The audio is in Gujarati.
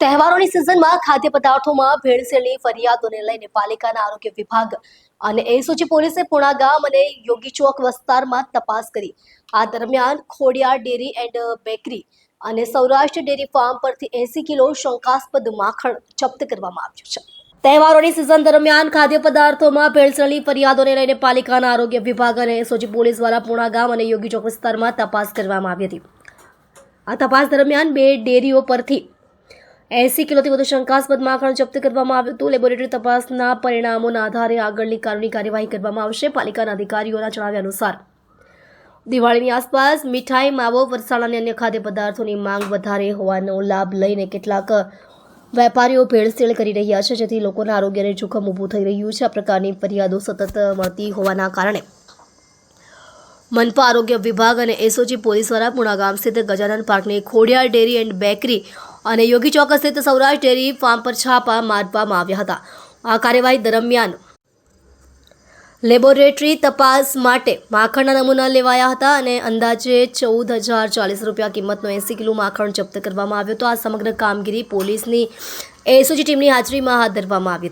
તહેવારોની સિઝનમાં ખાદ્ય પદાર્થોમાં ભેળસેળની ફરિયાદોને લઈને પાલિકાના આરોગ્ય વિભાગ અને એસઓજી પોલીસે પુણા ગામ અને યોગી ચોક વિસ્તારમાં તપાસ કરી. આ દરમિયાન ખોડિયાર ડેરી એન્ડ બેકરી અને સૌરાષ્ટ્ર ડેરી ફાર્મ પરથી એસી કિલો શંકાસ્પદ માખણ જપ્ત કરવામાં આવ્યું છે. તહેવારોની સિઝન દરમિયાન ખાદ્ય પદાર્થોમાં ભેળસેળની ફરિયાદોને લઈને પાલિકાના આરોગ્ય વિભાગ અને એસઓજી પોલીસ દ્વારા પુણા ગામ અને યોગી ચોક વિસ્તારમાં તપાસ કરવામાં આવી હતી. આ તપાસ દરમિયાન બે ડેરીઓ પરથી એસી કિલોથી વધુ શંકાસ્પદ માખણ જપ્ત કરવામાં આવ્યું હતું. લેબોરેટરી તપાસના પરિણામોના આધારે આગળની કાનૂની કાર્યવાહી કરવામાં આવશે. પાલિકાના અધિકારીઓના જણાવ્યા અનુસાર દિવાળીની આસપાસ મીઠાઈ, માવો વરસાદ અને અન્ય ખાદ્ય પદાર્થોની માંગ વધારે હોવાનો લાભ લઈને કેટલાક વેપારીઓ ભેળસેળ કરી રહ્યા છે, જેથી લોકોના આરોગ્યને જોખમ ઊભું થઈ રહ્યું છે. આ પ્રકારની ફરિયાદો સતત મળતી હોવાના કારણે મનપા આરોગ્ય વિભાગ અને એસઓજી પોલીસ દ્વારા પૂણા ગામ સ્થિત ગજાનન પાર્કની ખોડિયાર ડેરી એન્ડ બેકરી અને યોગી ચોક સ્થિત સૌરાષ્ટ્ર ડેરી ફાર્મ પર છાપા મારવામાં આવ્યા હતા. આ કાર્યવાહી દરમિયાન લેબોરેટરી તપાસ માટે માખણના નમૂના લેવાયા હતા અને અંદાજે ચૌદ હજાર ચાલીસ રૂપિયા કિંમતનો એંસી કિલો માખણ જપ્ત કરવામાં આવ્યો હતો. આ સમગ્ર કામગીરી પોલીસની એસઓજી ટીમની હાજરીમાં હાથ ધરવામાં આવી હતી.